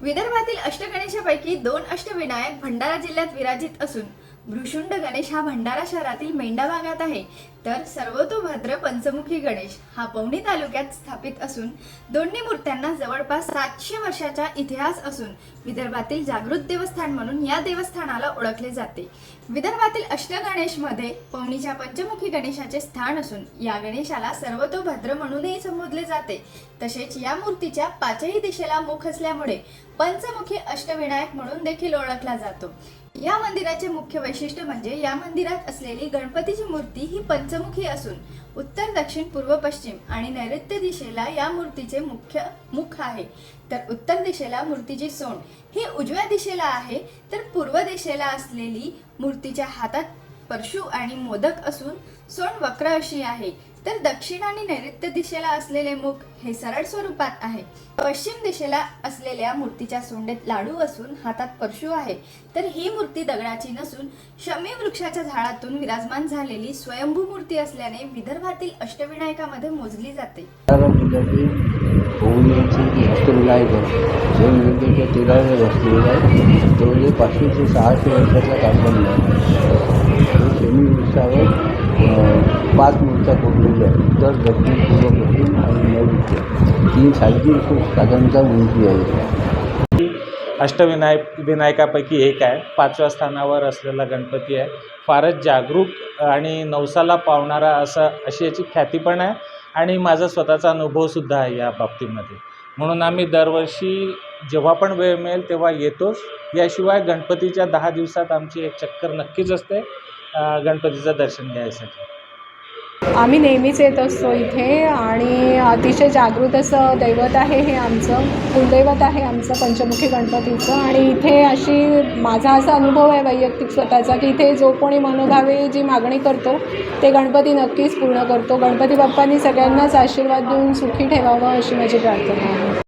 विदर्भातील अष्टगणेशापैकी दोन अष्टविनायक भंडारा जिल्ह्यात विराजित असून भृशुंड गणेश हा भंडारा शहरातील मेंढा भागात आहे. तर सर्वतोभद्र पंचमुखी गणेश हा पवनी तालुक्यात स्थापित असून दोन्ही मूर्त्यांना जवळपास सातशे वर्षाचा इतिहास असून विदर्भातील जागृत देवस्थान म्हणून या देवस्थानाला ओळखले जाते. विदर्भातील अष्टगणेशमध्ये पवनीच्या पंचमुखी गणेशाचे स्थान असून या गणेशाला सर्वतोभद्र म्हणूनही संबोधले जाते. तसेच या मूर्तीच्या पाचही दिशेला मुख असल्यामुळे पंचमुखी अष्टविनायक म्हणून देखील ओळखला जातो. या मंदिराचे मुख्य वैशिष्ट्य म्हणजे या मंदिरात असलेली गणपतीची मूर्ती ही पंचमुखी असून उत्तर दक्षिण पूर्व पश्चिम आणि नैऋत्य दिशेला या मूर्तीचे मुख्य मुख आहे. तर उत्तर दिशेला मूर्तीची सोंड. ही उजव्या दिशेला आहे तर पूर्व दिशेला असलेली मूर्तीच्या हातात परशु आणि मोदक असून सोंड वक्र अशी आहे. तर दक्षिण आणि नैऋत्य दिशेला असलेले मुख हे सरळ स्वरूपात आहे. पश्चिम दिशेला असलेल्या मूर्तीच्या सोंडेत लाडू असून हातात परशु आहे. तर ही मूर्ती दगडाची नसून शमी वृक्षाच्या झाडातून विराजमान झालेली स्वयंभू मूर्ती असल्याने विदर्भातील अष्टविनायकामध्ये मोजली जाते. साधारण सहाशे वर्षाचा कालखंड शनी वृक्षावर पाच मूर्त्या कोरलेल्या आहेत तर दक्षिण पूर्व पश्चिम आणि नैऋत्य तीन साडेतीन फूट साधारणतः उंची आहे अष्टविनायक विनायकापैकी एक आहे. पाचव्या स्थानावर असलेला गणपती आहे. फारच जागरूक आणि नवसाला पावणारा असा अशी याची ख्याती पण आहे. आणि माझा स्वतःचा अनुभवसुद्धा आहे या बाबतीमध्ये. म्हणून आम्ही दरवर्षी जेव्हा पण वेळ मिळेल तेव्हा येतोच. याशिवाय गणपतीच्या दहा दिवसात आमची एक चक्कर नक्कीच असते गणपतीचं दर्शन घ्यायसाठी. आम्ही नेहमीच येत असतो इथे आणि अतिशय जागृत असं दैवत आहे हे आमचं. कुलदैवत आहे आमचं पंचमुखी गणपतीचं आणि इथे अशी माझा असा अनुभव आहे वैयक्तिक स्वतःचा की इथे जो कोणी मनोभावे जी मागणी करतो ते गणपती नक्कीच पूर्ण करतो. गणपती बाप्पांनी सगळ्यांनाच आशीर्वाद देऊन सुखी ठेवावं अशी माझी प्रार्थना आहे.